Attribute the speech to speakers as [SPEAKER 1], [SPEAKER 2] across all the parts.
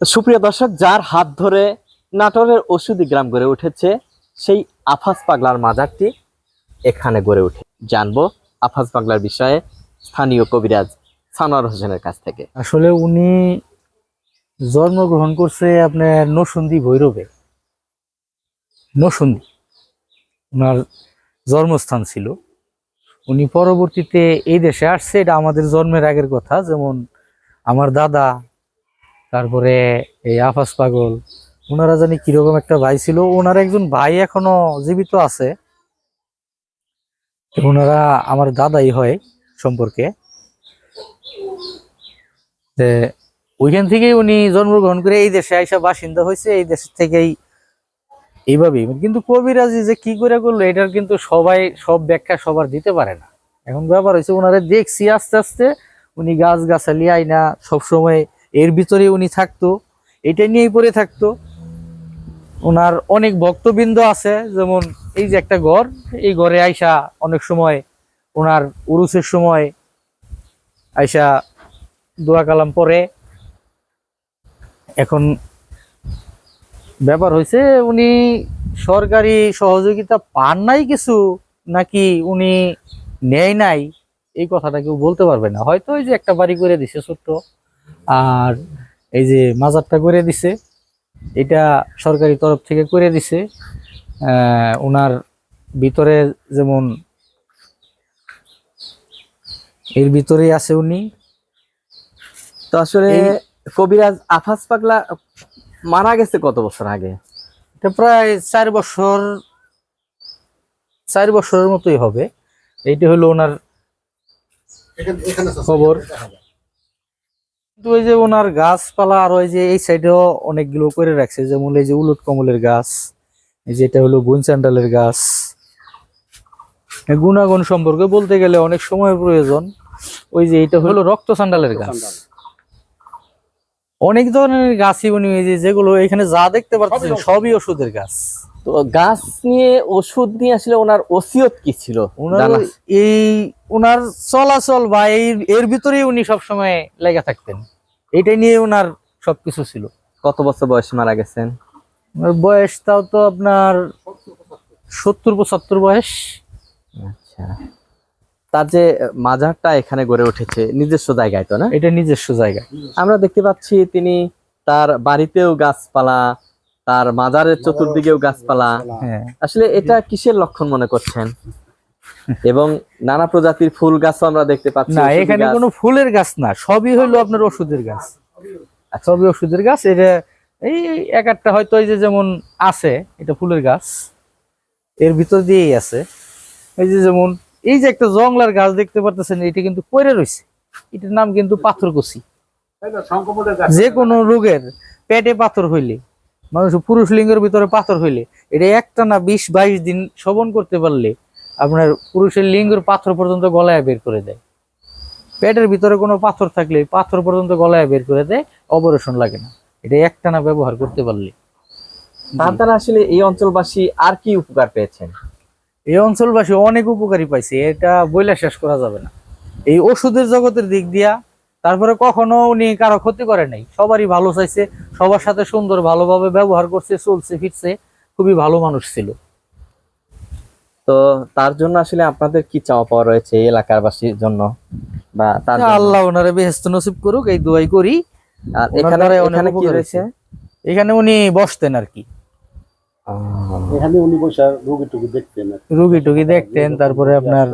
[SPEAKER 1] সুপ্রিয় দর্শক, যার হাত ধরে নাটোরের ওষুধি গ্রাম গড়ে উঠেছে, সেই আফাজ পাগলার মাজারটি এখানে গড়ে উঠে। জানব আফাজ পাগলার বিষয়ে স্থানীয় কবিরাজ সানোয়ার হোসেনের কাছ থেকে।
[SPEAKER 2] আসলে উনি জন্মগ্রহণ করছে আপনার নসুন্দি ভৈরবে। নসুন্দি। ওনার জন্মস্থান ছিল। উনি পরবর্তীতে এই দেশে আসছে, এটা আমাদের জন্মের আগের কথা। যেমন আমার দাদা তারপরে এই আফাস পাগল ওনারা জানি কীরকম একটা ভাই ছিল। ওনার একজন ভাই এখনও জীবিত আছে। ওনারা আমার দাদাই হয় সম্পর্কে। ওইখান থেকেই উনি জন্মগ্রহণ করে এই দেশে আইসা বাসিন্দা হয়েছে, এই দেশ থেকেই এইভাবেই। কিন্তু কবিরাজি যে কি করে করল, এটার কিন্তু সবাই সব ব্যাখ্যা সবার দিতে পারে না। এখন ব্যাপার হয়েছে ওনারা দেখছি আস্তে আস্তে, উনি গাছ গাছালি আইনা সবসময় এর ভিতরে উনি থাকতো, এটা নিয়েই পড়ে থাকতো। ওনার অনেক ভক্তবৃন্দ আছে, যেমন এই যে একটা ঘর, এই ঘরে আইসা অনেক সময় ওনার উরুসের সময় আইসা দোয়া কালাম পরে এখন ব্যাপার হয়েছে উনি সরকারি সহযোগিতা পান নাই কিছু, নাকি উনি নেয় নাই? এই কথাটা কেউ বলতে পারবে না। হয়তো ওই যে একটা বাড়ি করে দিছে ছোট্ট। আর এই যে মাজারটা করে দিছে এটা সরকারি তরফ থেকে করে দিছে। আহ, ওনার ভিতরে যেমন এর ভিতরেই আছে উনি।
[SPEAKER 1] তো আসলে কবিরাজ আফাজ পাগলা মারা গেছে কত বছর আগে?
[SPEAKER 2] এটা প্রায় চার বছর চার বছরের মতোই হবে। এইটা হলো ওনার খবর। কিন্তু ওই যে ওনার গাছপালা আর ওই যে এই সাইডেও অনেকগুলো করে রাখছে। যেমন এই যে উলট কমলের গাছ এই যে এটা হলো গুনচান্ডালের গাছ। এই গুণাগুণ সম্পর্কে বলতে গেলে অনেক সময় প্রয়োজন। ওই যে এটা হলো রক্ত সান্ডালের গাছ। অনেক ধরনের গাছই উনি যেগুলো এখানে যা দেখতে পাচ্ছেন সবই ওষুধের গাছ।
[SPEAKER 1] তো গাছ নিয়ে ওষুধ নিয়ে আসলে ওনার ওসিয়ত কি ছিল?
[SPEAKER 2] এই ওনার চলাচল বা এই এর ভিতরেই উনি সবসময় লেগে থাকতেন। এইটাই নিয়ে ওনার সবকিছু ছিল।
[SPEAKER 1] কত বছর বয়সে মারা গেছেন?
[SPEAKER 2] বয়স তাও তো আপনার সত্তর পঁচাত্তর বয়স।
[SPEAKER 1] আচ্ছা। তার যে মাজারটা এখানে গড়ে উঠেছে নিজস্ব জায়গায় তো না?
[SPEAKER 2] এটা নিজস্ব জায়গা।
[SPEAKER 1] আমরা দেখতে পাচ্ছি তিনি তার বাড়িতেও গাছপালা তার মাজারের চতুর্দিকেও গাছপালা।
[SPEAKER 2] হ্যাঁ।
[SPEAKER 1] আসলে এটা কিসের লক্ষণ মনে করছেন? এবং নানা প্রজাতির ফুল গাছও আমরা দেখতে পাচ্ছি
[SPEAKER 2] না এখানে কোনো ফুলের গাছ না সবই হইল আপনার ওষুধের গাছ। সবই ওষুধের গাছ এটা এই এক একটা হয়তো এই যে যেমন আছে এটা ফুলের গাছ। এর ভিতর দিয়েই আছে। এই যে যেমন এই যে একটা জংলার গাছ দেখতে পারতেছেন এটা কিন্তু পড়ে রয়েছে। এটার নাম কিন্তু পাথরকুচি। যে কোনো রোগের পেটে পাথর হইলে। মানুষ পুরুষ লিঙ্গের ভিতরে পাথর হইলে এটা একটা না বিশ বাইশ দিন শোভন করতে পারলে আপনার পুরুষের লিঙ্গের পাথর পর্যন্ত গলায় বের করে দেয়। পেটের ভিতরে কোনো পাথর থাকলে পাথর পর্যন্ত গলায় বের করে দেয় অপারেশন লাগে না। এটা একটানা ব্যবহার করতে পারলে।
[SPEAKER 1] তার দ্বারা আসলে এই অঞ্চলবাসী আর কি উপকার পেয়েছেন?
[SPEAKER 2] এই অঞ্চলবাসী অনেক উপকারী পাইছে এটা বইলা শেষ করা যাবে না। এই ওষুধের জগতের দিক দিয়া তারপরে কখনো উনি কারও ক্ষতি করে নাই। সবারই ভালো চাইছে সবার সাথে সুন্দর ভালোভাবে ব্যবহার করছে চলছে ফিরছে খুবই ভালো মানুষ ছিল।
[SPEAKER 1] তো তার জন্য আসলে আপনাদের কি চাওয়া পাওয়া রয়েছে এই এলাকার বাসীর জন্য? বা তার
[SPEAKER 2] আল্লাহ ওনারে বেহেস্ত নসিব করুক এই দোয়াই করি।
[SPEAKER 1] আর এখানে এখানে কি রয়েছে?
[SPEAKER 2] এখানে উনি বসতেন আর কি।
[SPEAKER 3] এখানে উনি বসে রুগী টুগি দেখতেন
[SPEAKER 2] রুগী টুগি দেখতেন তারপরে আপনার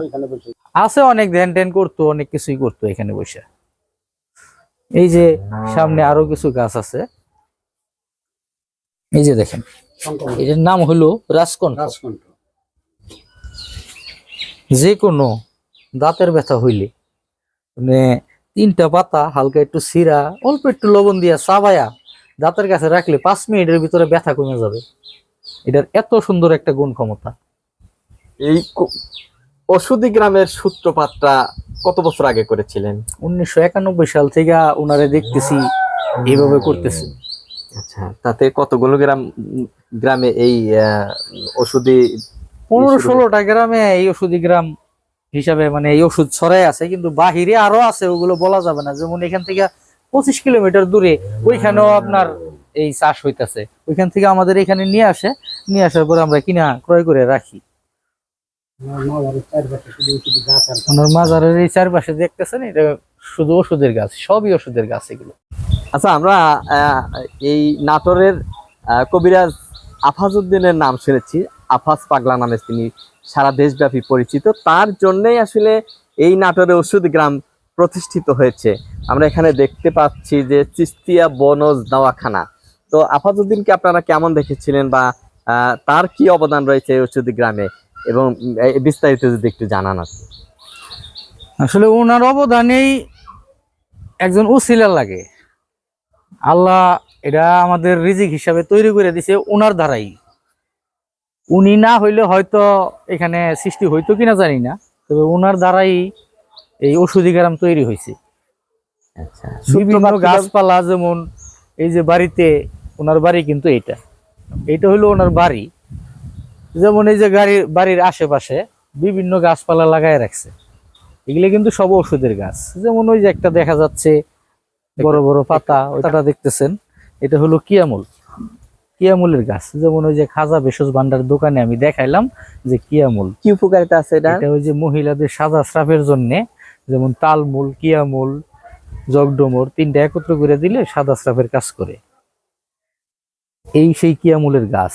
[SPEAKER 2] আছে অনেক ধ্যান ট্যান করতো অনেক কিছুই করতো এখানে বসে। এই যে সামনে আরও কিছু গাছ আছে। এই যে দেখেন এটার নাম হলো রাজকণ্ঠ। যে কোনো দাঁতের ব্যথা হইলে মানে তিনটা পাতা হালকা একটু সিরা অল্প একটু লবণ দিয়া চাবায়া দাঁতের কাছে রাখলে পাঁচ মিনিটের ভিতরে ব্যথা কমে যাবে। এটার এত সুন্দর একটা গুণ ক্ষমতা
[SPEAKER 1] এই ওষুধি গ্রামের সূত্রপাতটা কত বছর আগে করেছিলেন?
[SPEAKER 2] উনিশশো একানব্বই সাল থেকে ওনারে দেখতেছি এইভাবে করতেছে।
[SPEAKER 1] আচ্ছা তাতে কতগুলো গ্রাম গ্রামে এই ওষুধি
[SPEAKER 2] পনেরো ষোলোটা গ্রামে এই ওষুধি গ্রাম হিসাবে মানে এই ওষুধ ছড়াই আছে কিন্তু বাহিরে আরও আছে ওগুলো বলা যাবে না। যেমন এখান থেকে পঁচিশ কিলোমিটার দূরে ওইখানেও আপনার এই চাষ হইতাছে। ওইখান থেকে আমাদের এখানে নিয়ে আসে নিয়ে আসার পরে আমরা কিনা ক্রয় করে রাখি। ওনার মাজারের এই চারপাশে দেখতেছেন এটা শুধু ওষুধের গাছ সবই ওষুধের গাছ এগুলো।
[SPEAKER 1] আচ্ছা আমরা আহ, এই নাটোরের কবিরাজ আফাজউদ্দিনের নাম শুনেছি। আফাজ পাগলা নামে তিনি সারা দেশব্যাপী পরিচিত। তার জন্যই আসলে এই নাটোরে ওষুধ গ্রাম প্রতিষ্ঠিত হয়েছে। আমরা এখানে দেখতে পাচ্ছি যে চিস্তিয়া বনজ দাওয়াখানা। তো আফাজউদ্দিনকে আপনারা কেমন দেখেছিলেন বা আহ, তার কি অবদান রয়েছে এই ওষুধ গ্রামে? এবং বিস্তারিত যদি একটু জানান আপনি
[SPEAKER 2] আসলে ওনার অবদানেই একজন উসিলা লাগে। আল্লাহ এটা আমাদের রিজিক হিসাবে তৈরি করে দিছে ওনার দ্বারাই। উনি না হইলে হয়তো এখানে সৃষ্টি হইতো কিনা জানি না তবে ওনার দ্বারাই এই ওষুধি গ্রাম তৈরি হয়েছে
[SPEAKER 1] আচ্ছা।
[SPEAKER 2] বিভিন্ন গাছপালা যেমন এই যে বাড়িতে ওনার বাড়ি কিন্তু এটা। এটা হলো ওনার বাড়ি। যেমন এই যে গাড়ির বাড়ির আশেপাশে বিভিন্ন গাছপালা লাগায় রাখছে। এগুলো কিন্তু সব ওষুধের গাছ। যেমন ওই যে একটা দেখা যাচ্ছে বড় বড় পাতা ওইটা দেখতেছেন। এটা হলো কিয়ামুল। কিয়ামুলের গাছ। যেমন ওই যে খাজা ভেষজ ভান্ডার দোকানে আমি দেখাইলাম যে কিয়ামুল।
[SPEAKER 1] কি উপকারিতা আছে এটা?
[SPEAKER 2] এটা ওই যে মহিলাদের সাজা স্রাফের জন্য যেমন তালমূল কিয়ামূল জগডমর তিনটা একত্র করে দিলে সাদা স্রাফের কাজ করে। এই সেই কিয়ামূলের গাছ।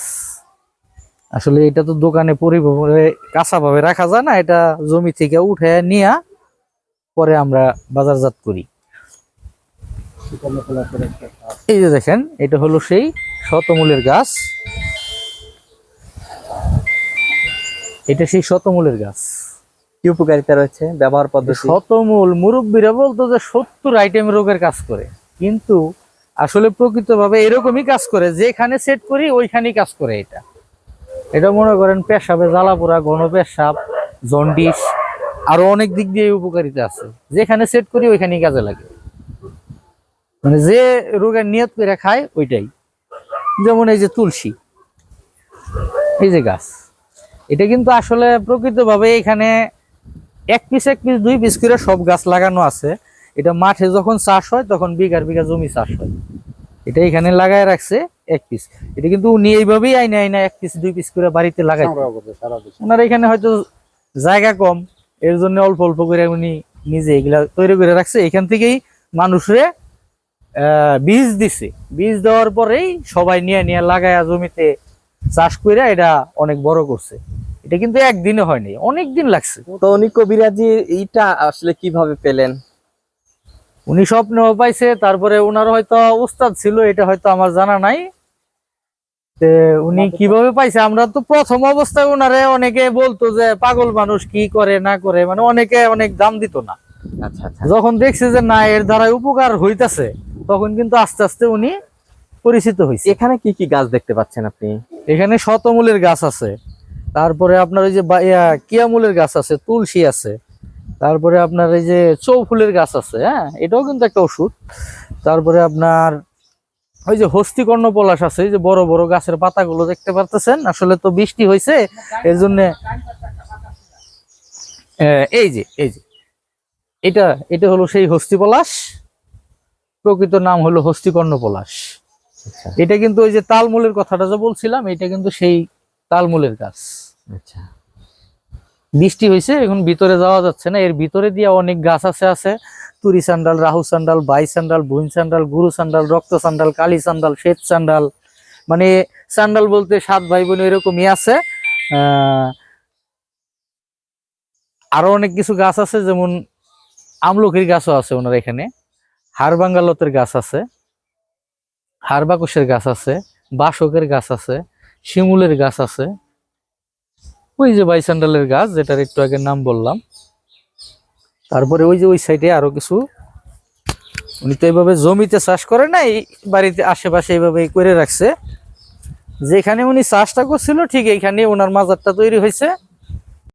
[SPEAKER 2] আসলে এটা তো দোকানে পরিবহনে কাঁচা ভাবে রাখা যায় না এটা জমি থেকে উঠে নিয়ে পরে আমরা বাজারজাত করি। এই যে দেখেন এটা হলো সেই শতমূলের গাছ। এটা সেই শতমূলের গাছ।
[SPEAKER 1] কি উপকারিতা রয়েছে? ব্যবহার পদ্ধতি?
[SPEAKER 2] শতমূল মুরব্বীরা বলতো যে সত্তর আইটেম রোগের কাজ করে। কিন্তু আসলে প্রকৃতভাবে এরকমই কাজ করে যেখানে সেট করি ওইখানেই কাজ করে এটা। এটা মনে করেন পেশাবে জ্বালাপোড়া, ঘন পেশাব, জন্ডিস, আরও অনেক দিক দিয়ে উপকারিতা আছে। যেখানে সেট করি ওইখানেই কাজে লাগে। মানে যে রোগের নিয়ত করে খায়, ওইটাই। যেমন এই যে তুলসী। এই যে গাছ। এটা কিন্তু আসলে প্রকৃতভাবে এখানে এক পিস এক পিস দুই পিস করে সব গাছ লাগানো আছে। এটা মাঠে যখন চাষ হয়, তখন বিঘার বিঘা জমি চাষ হয়। এটা এখানে লাগায় রাখছে। এক পিস এটা কিন্তু উনি এইভাবেই আইনে আইনা এক পিস দুই পিস করে বাড়িতে লাগাই ওনার এখানে হয়তো জায়গা কম এর জন্য অল্প অল্প করে উনি নিজে এগুলা তৈরি করে রাখছে। এখান থেকেই মানুষরে বীজ দিছে। বীজ দেওয়ার পরেই সবাই নিয়ে নিয়ে লাগায়া জমিতে চাষ করে এটা অনেক বড় করছে। এটা কিন্তু একদিনে হয়নি অনেক দিন লাগছে।
[SPEAKER 1] তো উনি কবিরাজি এইটা আসলে কীভাবে পেলেন?
[SPEAKER 2] উনি স্বপ্ন পাইছে তারপরে ওনার হয়তো উস্তাদ ছিল এটা হয়তো আমার জানা নাই। উনি কীভাবে পাইছে? আমরা তো প্রথম অবস্থায় ওনারে অনেকে বলতো যে পাগল মানুষ কি করে না করে মানে অনেকে অনেক দাম দিত না।
[SPEAKER 1] আচ্ছা আচ্ছা।
[SPEAKER 2] যখন দেখছে যে না এর দ্বারা উপকার হইতাছে তখন কিন্তু আস্তে আস্তে উনি পরিচিত হয়েছে
[SPEAKER 1] এখানে কি কি গাছ দেখতে পাচ্ছেন আপনি?
[SPEAKER 2] এখানে শতমূলের গাছ আছে। তারপরে আপনার ওই যে কিয়ামূলের গাছ আছে তুলসী আছে। তারপরে আপনার এই যে চৌফুলের গাছ আছে হ্যাঁ? এটাও কিন্তু একটা ওষুধ। তারপরে আপনার ওই যে হস্তিকর্ণ পলাশ আছে এই যে বড় বড় গাছের পাতাগুলো দেখতে পারতেছেন? আসলে তো বৃষ্টি হয়েছে এর জন্য এই যে এই যে। এটা এটা হলো সেই হস্তি পলাশ প্রকৃত নাম হলো হস্তিকর্ণ পলাশ
[SPEAKER 1] আচ্ছা।
[SPEAKER 2] এটা কিন্তু ওই যে তালমূলের কথাটা যে বলছিলাম এটা কিন্তু সেই তালমূলের গাছ।
[SPEAKER 1] আচ্ছা।
[SPEAKER 2] বৃষ্টি হয়েছে এখন ভিতরে যাওয়া যাচ্ছে না এর ভিতরে দিয়ে অনেক গাছ আছে আছে। তুরি সান্ডাল রাহু সান্ডাল বাই সান্ডাল ভুইন সান্ডাল গুরু সান্ডাল রক্ত সান্ডাল কালী সান্ডাল শ্বেত সান্ডাল মানে সান্ডাল বলতে সাত ভাই বোন এরকমই আছে। আরও অনেক কিছু গাছ আছে, যেমন আমলকির গাছও আছে ওনার এখানে। হার হাড়বাঙ্গালতের গাছ আছে। হাড়বাকুশের গাছ আছে। বাসকের গাছ আছে। শিমুলের গাছ আছে। ওই যে বাই বাইসান্ডালের গাছ, যেটার একটু আগে নাম বললাম। তারপরে ওই যে ওই সাইডে আরও কিছু। উনি তো এইভাবে জমিতে চাষ করে না এই বাড়িতে আশেপাশে এইভাবে করে রাখছে। যেখানে উনি চাষটা করছিল, ঠিক এইখানে ওনার মাজারটা তৈরি হয়েছে।